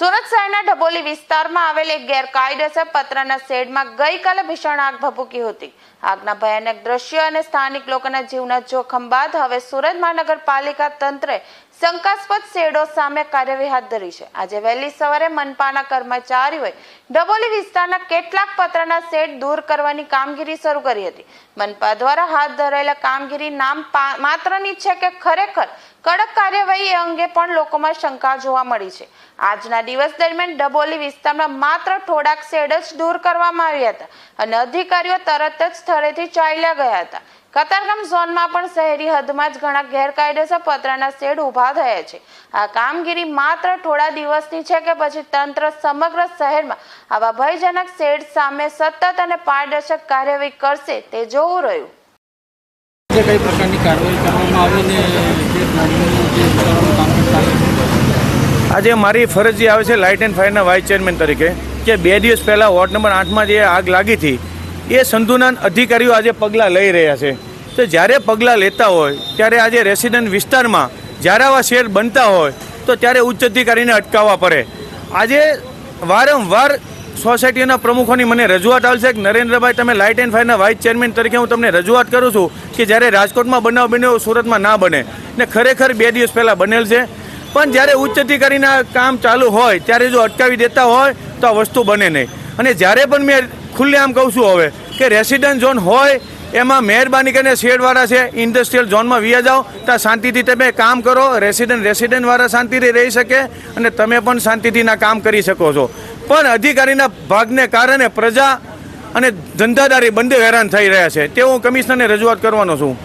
ડબોલી વિસ્તારમાં આવેલ એક ગેરકાયદેસર પતરાના શેડમાં ગઈકાલે ભીષણ આગ ભભૂકી હતી. આગના ભયાનક દ્રશ્ય અને સ્થાનિક લોકોના જીવના જોખમ બાદ હવે સુરત મહાનગરપાલિકા તંત્રે શંકાસ્પદ શેડો સામે કાર્યવાહી હાથ ધરી છે. આજે વહેલી સવારે મનપાના કર્મચારીઓએ ડબોલી વિસ્તારના કેટલાક પતરાના શેડ દૂર કરવાની કામગીરી શરૂ કરી હતી. મનપા દ્વારા હાથ ધરાયેલા કામગીરી નામ માત્રની છે કે ખરેખર કડક કાર્યવાહી અંગે પણ લોકોમાં શંકા જોવા મળી છે. આજના દિવસ દરમિયાન ડબોલી વિસ્તારમાં માત્ર થોડાક શેડ જ દૂર કરવામાં આવ્યા હતા અને અધિકારીઓ તરત જ સ્થળેથી ચાલ્યા ગયા હતા. કતારગામ ઝોનમાં પણ શહેરી હદમાં જ ઘણા ગેરકાયદેસર પતરાના શેડ ઊભા થયા છે. આ કામગીરી માત્ર થોડા દિવસની છે કે પછી તંત્ર સમગ્ર શહેરમાં આવા ભયજનક શેડ સામે સતત અને પારદર્શક કાર્યવાહી કરશે તે જોવું રહ્યું. જે કઈ પ્રકારની કાર્યવાહી કરવામાં આવે ને જે આજે મારી ફરજી આવે છે લાઇટ એન્ડ ફાયરના વાઇસ ચેરમેન તરીકે, કે બે દિવસ પહેલાં વોર્ડ નંબર આઠમાં જે આગ લાગી હતી, એ સંતુલન અધિકારીઓ આજે પગલાં લઈ રહ્યા છે. તો જ્યારે પગલાં લેતા હોય, ત્યારે આજે રેસિડન્ટ વિસ્તારમાં જ્યારે આવા શેર બનતા હોય, તો ત્યારે ઉચ્ચ અધિકારીને અટકાવવા પડે. આજે વારંવાર સોસાયટીના પ્રમુખોની મને રજૂઆત આવે છે કે નરેન્દ્રભાઈ, તમે લાઇટ એન્ડ ફાયરના વાઇસ ચેરમેન તરીકે હું તમને રજૂઆત કરું છું કે જ્યારે રાજકોટમાં બનાવ બન્યો સુરતમાં ના બને. ને ખરેખર બે દિવસ પહેલાં બનેલ છે. પણ જ્યારે ઉચ્ચ અધિકારીના કામ ચાલુ હોય, ત્યારે જો અટકાવી દેતા હોય, તો આ વસ્તુ બને નહીં. અને જ્યારે પણ મેં ખુલ્લેઆમ કહું છું હવે કે રેસિડન્ટ ઝોન હોય એમાં મહેરબાની કરીને શેડવાળા છે ઇન્ડસ્ટ્રીયલ ઝોનમાં વ્યા જાઓ, ત્યાં શાંતિથી તમે કામ કરો રેસિડન્ટ રેસિડન્ટવાળા શાંતિથી રહી શકે અને તમે પણ શાંતિથીના કામ કરી શકો છો. પણ અધિકારીના ભાગને કારણે પ્રજા અને ધંધાદારી બંને હેરાન થઈ રહ્યા છે. તે હું કમિશનરને રજૂઆત કરવાનો છું.